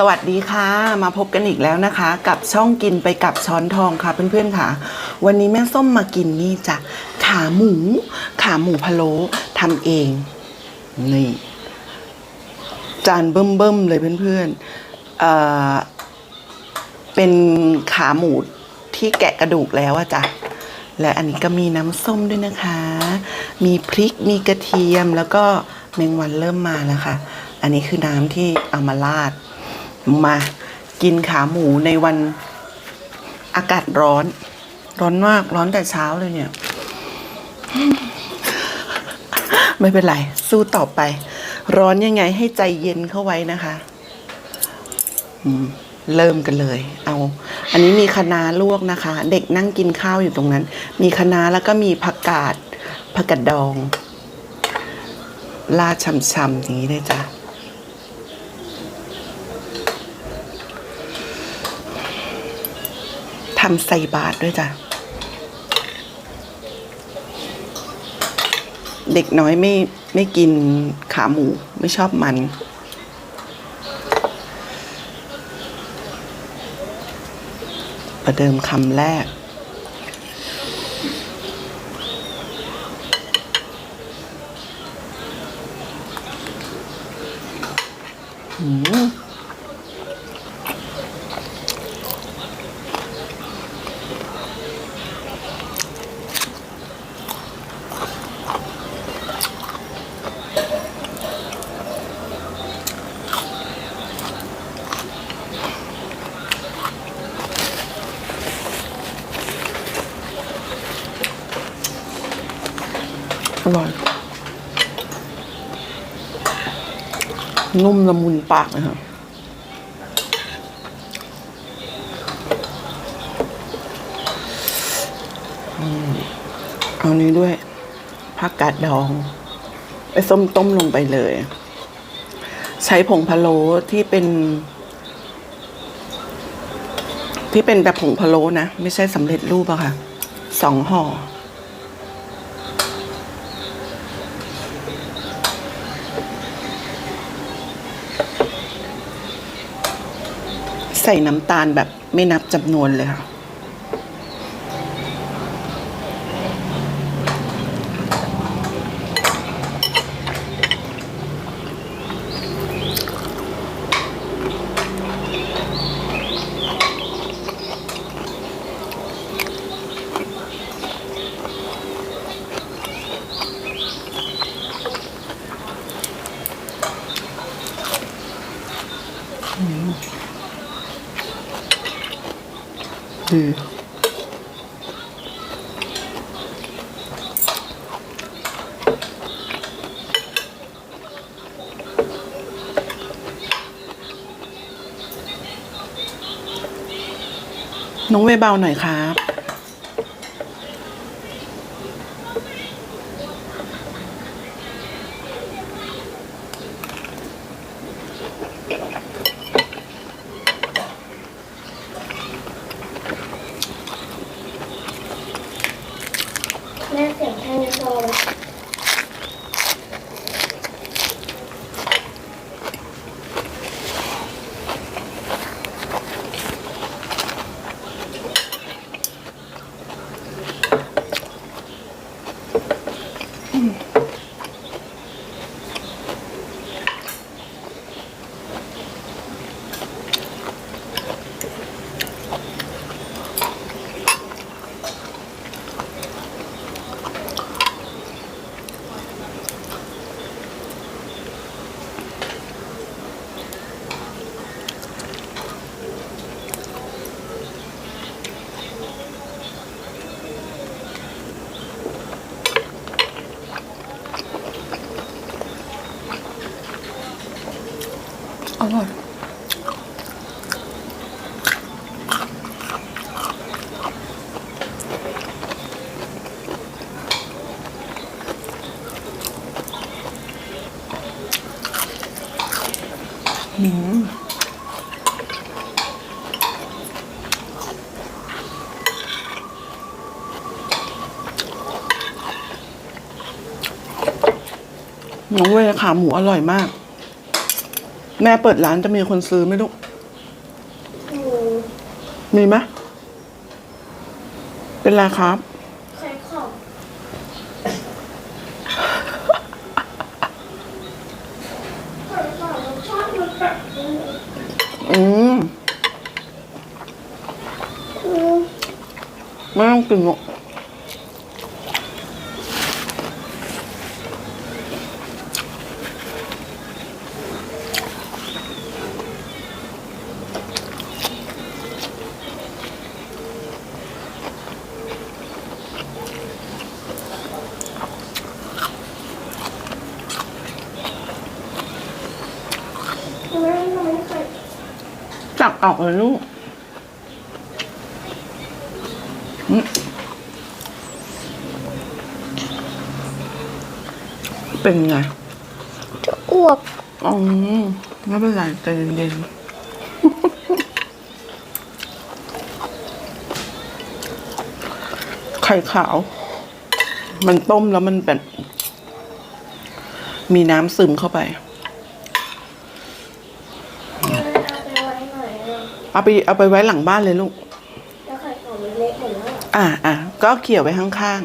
สวัสดีค่ะมาพบกันอีกแล้วนะคะ กับช่องกินไปกับช้อนทองค่ะ เพื่อนๆค่ะ วันนี้แม่ส้มมากินนี่จ้ะขาหมู ขาหมูพะโล้ทำเองนี่จานเบิ่มๆเลยเพื่อนๆเอ่อเป็นขาหมูที่แกะกระดูกแล้วอะจ้ะและอันนี้ก็มีน้ำส้มด้วยนะคะ มีพริกมีกระเทียมแล้วก็แมงวันเริ่มมาแล้วค่ะ อันนี้คือน้ำที่เอามาราด มากินขาหมูในวันอากาศร้อน ร้อนมากร้อนแต่เช้าเลยเนี่ย ไม่เป็นไร สู้ต่อไป ร้อนยังไงให้ใจเย็นเข้าไว้นะคะเริ่มกันเลย เอา อันนี้มีคะน้าลวกนะคะ เด็กนั่งกินข้าวอยู่ตรงนั้น มีคะน้าแล้วก็มีผักกาดผักกาดดองราดช่ำๆอย่างนี้เลยจ้ะ ทำใส่บาตรด้วยจ้ะ เด็กน้อยไม่ไม่กินขาหมูไม่ชอบมันประเดิมคำแรก อืม นุ่มละมุนปากเลยค่ะอืมเอานี้ด้วยผักกาดดอง ไปส้มต้มลงไปเลย ใช้ผงพะโล้ที่เป็น ที่เป็นแบบผงพะโล้นะ ไม่ใช่สำเร็จรูปอะค่ะสองห่อ ใส่น้ำตาลแบบไม่นับจำนวนเลยค่ะ น้องเวเบาหน่อยครับ น้องเวขาหมูอร่อยมาก แม่เปิดร้านจะมีคนซื้อไหมลูก มีไหมเป็นไรครับ ไม่ต้องกินหรอกทำไมทำไมใคร จับออกเลยลูกอืม เป็นไง จะอ้วกอ๋อไม่เป็นไรใจเย็นๆไข่ขาว มันต้มแล้วมันแบบ มีน้ำซึมเข้าไปเอาไปไว้หน่อยอะเอาไปเอาไปไว้หลังบ้านเลยลูก แล้วไข่ของมันเละหมดแล้วอะอะอะก็เกี่ยวไว้ข้าง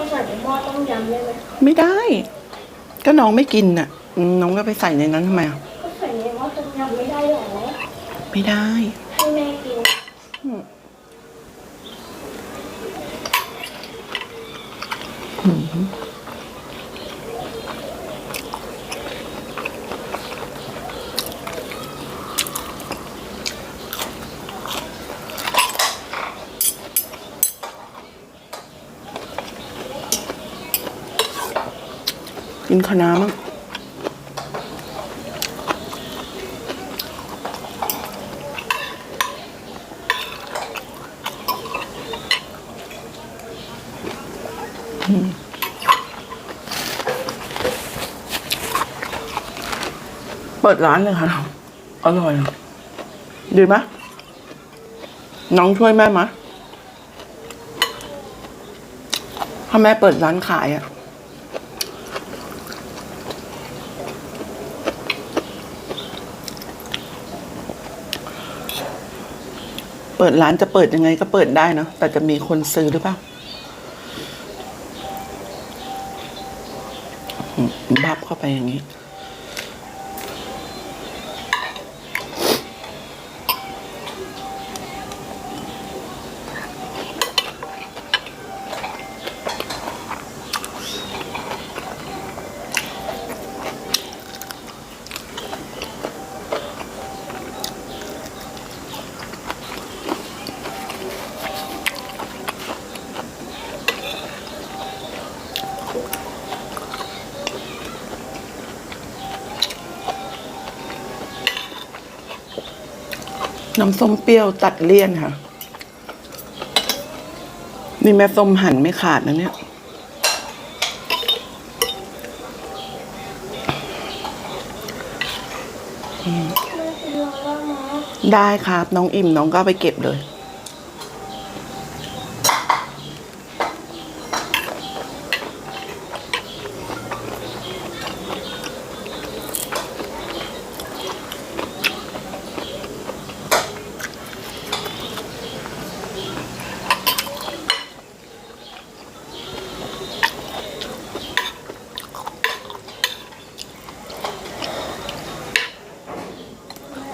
ก็ใส่ในหม้อต้ม ยำได้ไหมๆไม่ได้ ก็น้องไม่กินน่ะอืมน้องก็ไปใส่ในนั้นทำไมอะก็ใส่ในหม้อต้มยำไม่ได้หรอ ไม่ได้ นคะน้ามั้งเปิดร้านเลยค่ะอร่อย ดีไหมน้องช่วยแม่ไหมถ้าแม่เปิดร้านขายอะ เปิดร้านจะเปิดยังไงก็เปิดได้เนาะแต่จะมีคนซื้อหรือเปล่าบับเข้าไปอย่างนี้ น้ำส้มเปรี้ยวตัดเลี่ยนค่ะ นี่แม่ส้มหั่นไม่ขาดนะเนี่ย ได้ครับ น้องอิ่มน้องก็ไปเก็บเลย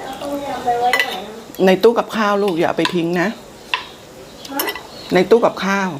เอาต้มยำไปไว้ไหนอะ ในตู้กับข้าวลูกอย่าเอาไปทิ้งนะฮะในตู้กับข้าว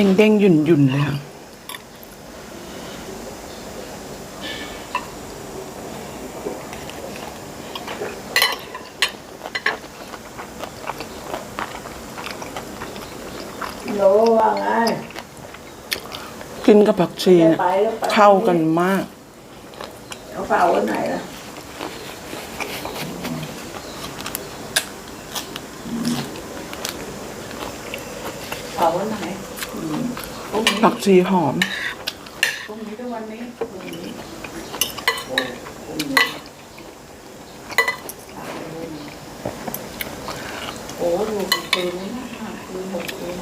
ด้งเด้งหยุ่นหยุ่นเลยค่ะโลว่าไงกินกับผักชีเนี่ยไปแล้วไปเข้ากันมาก เอาเปล่าไว้ไหนล่ะเปล่าไว้ไหนอืมพรุ่งนี้ ผักชีหอมพรุ่งนี้ด้วยวันนี้พรุ่งนี้โอ้พรุ่งนี้โอ้ดูคืนนี้นะห้าคืนหกคืน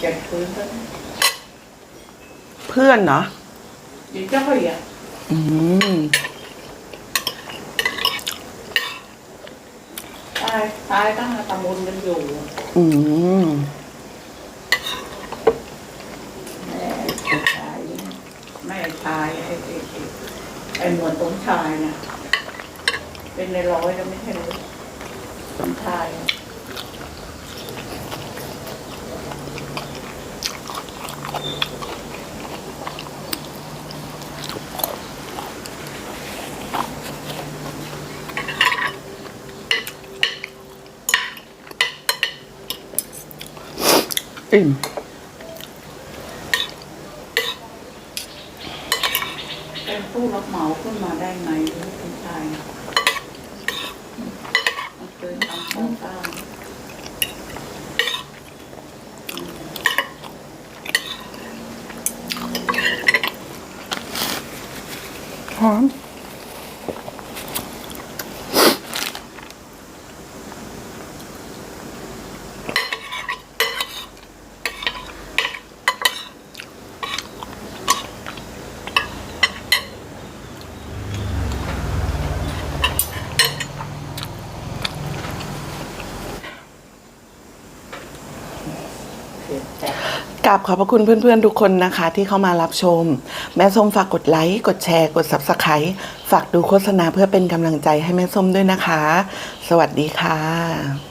เจ็ดคืนก็เพื่อนเนาะเดี๋ยวจะไปอะอืมตายตายตั้งแต่ตะมุนกันอยู่ อืม แม่ชายแม่ชายไอ้ไอ้ไอ้ไอ้หมวด สมชายน่ะเป็นในร้อยแล้วไม่ใช่หรือสมชายอะอิ่ม เป็นผู้รับเหมาขึ้นมาได้ไงหรือสมชายน่ะมันเคยทำโครงสร้าง หอม ราบขอบพระคุณเพื่อนๆทุกคนนะคะ ที่เข้ามารับชม แม่ส้มฝากกดไลค์กดแชร์กด Subscribe ฝากดูโฆษณาเพื่อเป็นกำลังใจให้แม่ส้มด้วยนะคะ สวัสดีค่ะ